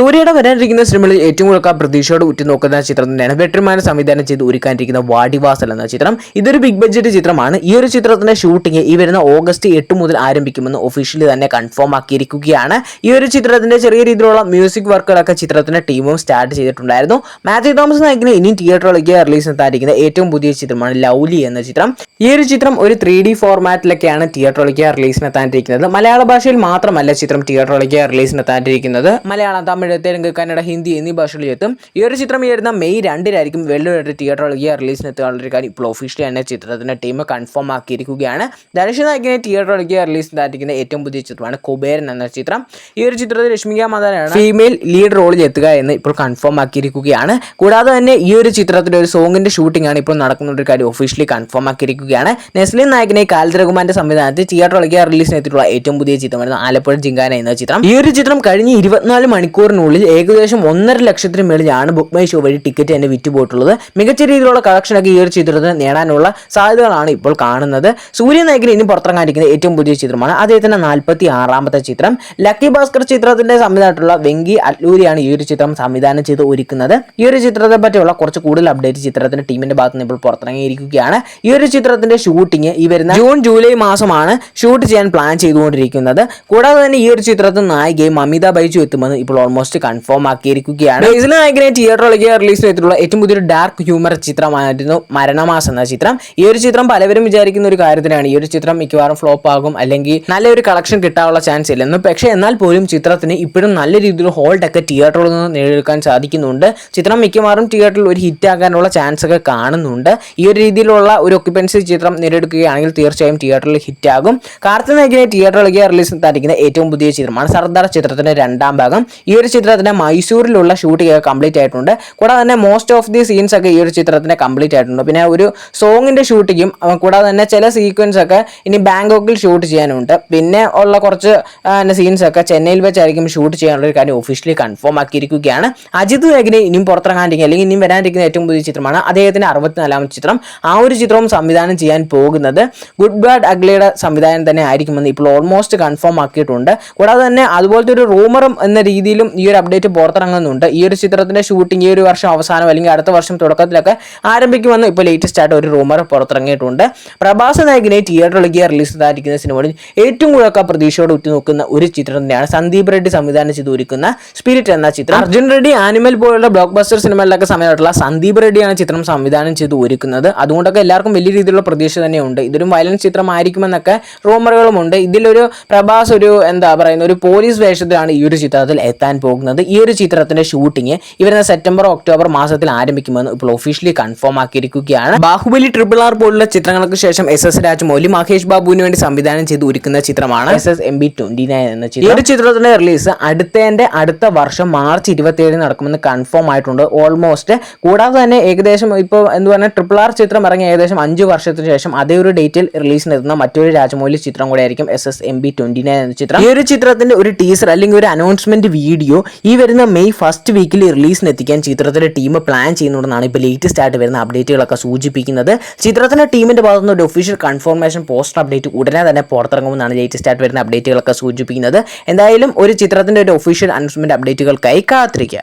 സൂര്യയുടെ വരാനിരിക്കുന്ന സിനിമകളിൽ ഏറ്റവും കൂടുതൽ പ്രതീക്ഷയോട് ഉറ്റുനോക്കുന്ന ചിത്രം തന്നെയാണ് വെട്ടർമാനെ സംവിധാനം ചെയ്ത് ഒരുക്കാനിരിക്കുന്ന വാടിവാസൽ എന്ന ചിത്രം. ഇതൊരു ബിഗ് ബഡ്ജറ്റ് ചിത്രമാണ്. ഈ ഒരു ചിത്രത്തിന്റെ ഷൂട്ടിംഗ് ഈ വരുന്ന ഓഗസ്റ്റ് എട്ട് മുതൽ ആരംഭിക്കുമെന്ന് ഒഫീഷ്യലി തന്നെ കൺഫേം ആക്കിയിരിക്കുകയാണ്. ഈ ഒരു ചിത്രത്തിന്റെ ചെറിയ രീതിയിലുള്ള മ്യൂസിക് വർക്കുകളൊക്കെ ചിത്രത്തിന്റെ ടീമും സ്റ്റാർട്ട് ചെയ്തിട്ടുണ്ടായിരുന്നു. മാത്യു തോമസ് നായകിന് ഇനി തിയേറ്ററിലേക്ക് റിലീസ് എത്താതിരിക്കുന്ന ഏറ്റവും പുതിയ ചിത്രമാണ് ലൗലി എന്ന ചിത്രം. ഈ ഒരു ചിത്രം ഒരു ത്രീ ഡി ഫോർമാറ്റിലൊക്കെയാണ് തിയേറ്ററിലേക്ക് റിലീസിനെത്താനിരിക്കുന്നത് മലയാള ഭാഷയിൽ മാത്രമല്ല ചിത്രം തിയേറ്ററിലേക്ക് റിലീസിനെത്താനിരിക്കുന്നത് മലയാളം തമിഴ് തെലുങ്ക് കന്നഡ ഹിന്ദി എന്നീ ഭാഷകളിൽ എത്തും ഈ ഒരു ചിത്രം ഈ വരുന്ന മെയ് രണ്ടിനായിരിക്കും വെള്ളുവെട്ട് തിയേറ്ററിലേക്ക് റിലീസിന് ഒരു കാര്യം ഇപ്പോൾ ഒഫീഷ്യലി തന്നെ ചിത്രത്തിന്റെ ടീം കൺഫേം ആക്കിയിരിക്കുകയാണ്. ധനുഷ് നായിക്കിനെ തിയേറ്ററിലേക്ക് റിലീസ് എത്താനിരിക്കുന്ന ഏറ്റവും പുതിയ ചിത്രമാണ് കുബേരൻ എന്ന ചിത്രം. ഈ ഒരു ചിത്രത്തിൽ രശ്മിക മാതാനാണ് ഫീമെയിൽ ലീഡ് റോളിൽ എത്തുക എന്ന് ഇപ്പോൾ കൺഫേം ആക്കിയിരിക്കുകയാണ്. കൂടാതെ തന്നെ ഈ ഒരു ചിത്രത്തിന്റെ ഒരു സോങ്ങിന്റെ ഷൂട്ടിംഗ് ആണ് ഇപ്പോൾ നടക്കുന്ന ഒരു കാര്യം ഒഫീഷ്യലി കൺഫേം ആക്കിയിരിക്കുകയാണ്. നെസ്ലിൻ നായകനെ കാലിദ് സംവിധാനത്തിൽ തിയേറ്ററിലേക്ക് റിലീസിന് എത്തിയിട്ടുള്ള ഏറ്റവും പുതിയ ചിത്രമായിരുന്നു ആലപ്പുഴ ജിങ്കാന എന്ന ചിത്രം. ഈ ഒരു ചിത്രം കഴിഞ്ഞ ഇരുപത്തിനാല് മണിക്കൂറിനുള്ളിൽ ഏകദേശം ഒന്നര ലക്ഷത്തിന് മേളിലാണ് ബുക്ക് മൈ ഷോ വഴി ടിക്കറ്റ് തന്നെ വിറ്റുപോയിട്ടുള്ളത്. മികച്ച രീതിയിലുള്ള കളക്ഷനൊക്കെ ഈ ഒരു ചിത്രത്തിന് നേടാനുള്ള സാധ്യതകളാണ് ഇപ്പോൾ കാണുന്നത്. സൂര്യ നായകൻ ഇനി പുറത്തിറങ്ങാനിരിക്കുന്ന ഏറ്റവും പുതിയ ചിത്രമാണ്. അദ്ദേഹത്തിന്റെ നാൽപ്പത്തി ആറാമത്തെ ചിത്രം. ലക്കി ഭാസ്കർ ചിത്രത്തിന്റെ സംവിധാനമായിട്ടുള്ള വെങ്കി അല്ലൂരിയാണ് ഈ ഒരു ചിത്രം സംവിധാനം ചെയ്ത് ഒരുക്കുന്നത്. ഈ ഒരു ചിത്രത്തെ പറ്റിയുള്ള കുറച്ച് കൂടുതൽ അപ്ഡേറ്റ് ചിത്രത്തിന്റെ ടീമിന്റെ ഭാഗത്ത് നിന്ന് ഇപ്പോൾ പുറത്തിറങ്ങിയിരിക്കുകയാണ്. ഈ ഒരു ചിത്രത്തിന്റെ ഷൂട്ടിംഗ് ഈ വരുന്ന ജൂൺ ജൂലൈ മാസമാണ് ഷൂട്ട് ചെയ്യാൻ പ്ലാൻ ചെയ്തുകൊണ്ടിരിക്കുന്നത്. കൂടാതെ തന്നെ ഈ ഒരു ചിത്രത്തിൽ നായികയും അമിത ബൈജു എത്തുമെന്ന് ഇപ്പോൾ ഓൾമോസ്റ്റ് കൺഫേം ആക്കിയിരിക്കുകയാണ്. തിയേറ്ററിലേക്ക് റിലീസ് ചെയ്തിട്ടുള്ള ഏറ്റവും പുതിയൊരു ഡാർക്ക് ഹ്യൂമർ ചിത്രമായിരുന്നു മരണമാസം എന്ന ചിത്രം. ഈ ഒരു ചിത്രം പലവരും വിചാരിക്കുന്ന ഒരു കാര്യത്തിനാണ്. ഈ ഒരു ചിത്രം മിക്കവാറും ഫ്ലോപ്പ് ആകും അല്ലെങ്കിൽ നല്ലൊരു കളക്ഷൻ കിട്ടാനുള്ള ചാൻസ് ഇല്ലെന്ന്. പക്ഷേ എന്നാൽ പോലും ചിത്രത്തിന് ഇപ്പോഴും നല്ല രീതിയിൽ ഹോൾഡ് ഒക്കെ തിയേറ്ററിൽ നിന്ന് നേടിയെടുക്കാൻ സാധിക്കുന്നുണ്ട്. ചിത്രം മിക്കവാറും തിയേറ്ററിൽ ഒരു ഹിറ്റ് ആകാനുള്ള ചാൻസ് ഒക്കെ കാണുന്നുണ്ട്. ഈ ഒരു രീതിയിലുള്ള ഒരു ഒക്യുപ്പൻസി ചിത്രം നേടിയെടുക്കുകയാണെങ്കിൽ തീർച്ചയായും തിയേറ്ററിൽ ഹിറ്റ് ആകും. കാർത്തിക് നായകനെ തിയേറ്ററിലേക്ക് റിലീസ് താരിക്കുന്ന ഏറ്റവും പുതിയ ചിത്രമാണ്. സർദാർ ചിത്രത്തിന്റെ രണ്ടാം ഭാഗം. ഈ ഒരു ചിത്രത്തിന്റെ മൈസൂരിലുള്ള ഷൂട്ടിംഗ് ഒക്കെ കംപ്ലീറ്റ് ആയിട്ടുണ്ട്. കൂടാതെ തന്നെ മോസ്റ്റ് ഓഫ് ദി സീൻസ് ഒക്കെ ഈ ഒരു ചിത്രത്തിന്റെ കംപ്ലീറ്റ് ആയിട്ടുണ്ട്. പിന്നെ ഒരു സോങ്ങിന്റെ ഷൂട്ടിങ്ങും കൂടാതെ തന്നെ ചില സീക്വൻസ് ഒക്കെ ഇനി ബാങ്കോക്കിൽ ഷൂട്ട് ചെയ്യാനുണ്ട്. പിന്നെ ഉള്ള കുറച്ച് സീൻസ് ഒക്കെ ചെന്നൈയിൽ വെച്ചായിരിക്കും ഷൂട്ട് ചെയ്യാനുള്ള ഒരു കാര്യം ഒഫീഷ്യലി കൺഫേം ആക്കിയിരിക്കുകയാണ്. അജിത് നായകിനെ ഇനിയും പുറത്തിറങ്ങാണ്ടിരിക്കുക അല്ലെങ്കിൽ ഇനിയും വരാനിരിക്കുന്ന ഏറ്റവും പുതിയ ചിത്രമാണ് അദ്ദേഹത്തിന്റെ അറുപത്തിനാലാമത്തെ ചിത്രം. ആ ഒരു ചിത്രവും സംവിധാനം ചെയ്യാൻ പോകുന്നത് ഗുഡ് ബാഡ് അഗ്ലിയുടെ സംവിധാനം തന്നെ ആയിരിക്കുമെന്ന് ഇപ്പോൾ ഓൾമോസ്റ്റ് കൺഫേം ആക്കിയിട്ടുണ്ട്. കൂടാതെ തന്നെ അതുപോലത്തെ ഒരു റൂമറും എന്ന രീതിയിലും ഒരു അപ്ഡേറ്റ് പുറത്തിറങ്ങുന്നുണ്ട്. ഈ ഒരു ചിത്രത്തിന്റെ ഷൂട്ടിംഗ് ഈ ഒരു വർഷം അവസാനം അല്ലെങ്കിൽ അടുത്ത വർഷം തുടക്കത്തിലൊക്കെ ആരംഭിക്കുമെന്ന് ഇപ്പോൾ ലേറ്റസ്റ്റ് ആയിട്ട് ഒരു റൂമർ പുറത്തിറങ്ങിയിട്ടുണ്ട്. പ്രഭാസ നായകിനെ തിയേറ്ററിലേക്ക് റിലീസ് ചെയ്തായിരിക്കുന്ന സിനിമകളിൽ ഏറ്റവും കൂടുതൽ പ്രതീക്ഷയോടെ ഉറ്റുനോക്കുന്ന ഒരു ചിത്രം തന്നെയാണ് സന്ദീപ് റെഡ്ഡി സംവിധാനം ചെയ്ത് ഒരുക്കുന്ന സ്പിരിറ്റ് എന്ന ചിത്രം. അർജുൻ റെഡ്ഡി ആനിമൽ പോലുള്ള ബ്ലോക്ക് ബസ്റ്റർ സിനിമകളിലൊക്കെ സമയമായിട്ടുള്ള സന്ദീപ് റെഡ്ഡിയാണ് ചിത്രം സംവിധാനം ചെയ്ത് ഒരുക്കുന്നത് അതുകൊണ്ടൊക്കെ എല്ലാവർക്കും വലിയ രീതിയിലുള്ള പ്രതീക്ഷ തന്നെയുണ്ട്. ഇതൊരു വയലൻസ് ചിത്രമായിരിക്കുമെന്നൊക്കെ റൂമറുകളുമുണ്ട് ഇതിലൊരു പ്രഭാസ് ഒരു എന്താ പറയുന്ന ഒരു പോലീസ് വേഷത്തിലാണ് ഈ ഒരു ചിത്രത്തിൽ എത്താൻ പോകുന്നത്. ഈ ഒരു ചിത്രത്തിന്റെ ഷൂട്ടിംഗ് ഇവർ വരുന്ന സെപ്റ്റംബർ ഒക്ടോബർ മാസത്തിൽ ആരംഭിക്കുമെന്ന് ഇപ്പോൾ ഒഫീഷ്യലി കൺഫേം ആക്കിയിരിക്കുകയാണ്. ബാഹുബലി ട്രിപ്പിൾ ആർ പോലുള്ള ചിത്രങ്ങൾക്ക് ശേഷം എസ് എസ് രാജമൗലി മഹേഷ് ബാബുവിന് വേണ്ടി സംവിധാനം ചെയ്ത് ഒരുക്കുന്ന ചിത്രമാണ് S S M B twenty nine എന്ന ചിത്രം. ഈ ഒരു ചിത്രത്തിന്റെ റിലീസ് അടുത്തതിന്റെ അടുത്ത വർഷം മാർച്ച് ഇരുപത്തി ഏഴിന് നടക്കുമെന്ന് കൺഫേം ആയിട്ടുണ്ട്. ഓൾമോസ്റ്റ് കൂടാതെ തന്നെ ഏകദേശം ഇപ്പോൾ എന്ന് പറഞ്ഞാൽ ട്രിപ്പിൾ ആർ ചിത്രം ഇറങ്ങിയ ഏകദേശം അഞ്ച് വർഷത്തിന് ശേഷം അതേ ഒരു ഡേറ്റിൽ റിലീസിന് എത്തുന്ന മറ്റൊരു രാജമൗലി ചിത്രം കൂടെ ആയിരിക്കും S S M B twenty nine എന്ന ചിത്രം. ഈ ഒരു ചിത്രത്തിന്റെ ഒരു ടീസർ അല്ലെങ്കിൽ ഒരു അനൗൺസ്മെന്റ് വീഡിയോ ഈ വരുന്ന മെയ് ഫസ്റ്റ് വീക്കിൽ റിലീസിന് എത്തിക്കാൻ ചിത്രത്തിന്റെ ടീം പ്ലാൻ ചെയ്യുന്നുണ്ടെന്നാണ് ഇപ്പോൾ ലേറ്റസ്റ്റ് ആയിട്ട് വരുന്ന അപ്ഡേറ്റുകളൊക്കെ സൂചിപ്പിക്കുന്നത്. ചിത്രത്തിന്റെ ടീമിന്റെ ഭാഗത്തുനിന്ന് ഒരു ഒഫീഷ്യൽ കൺഫർമേഷൻ പോസ്റ്റർ അപ്ഡേറ്റ് ഉടനെ തന്നെ പുറത്തിറങ്ങുമെന്നാണ് ലേറ്റസ്റ്റ് ആയിട്ട് വരുന്ന അപ്ഡേറ്റുകളൊക്കെ സൂചിപ്പിക്കുന്നത്. എന്തായാലും ഒരു ചിത്രത്തിന്റെ ഒരു ഒഫീഷ്യൽ അനൗൺസ്മെന്റ് അപ്ഡേറ്റുകൾക്കായി കാത്തിരിക്കുക.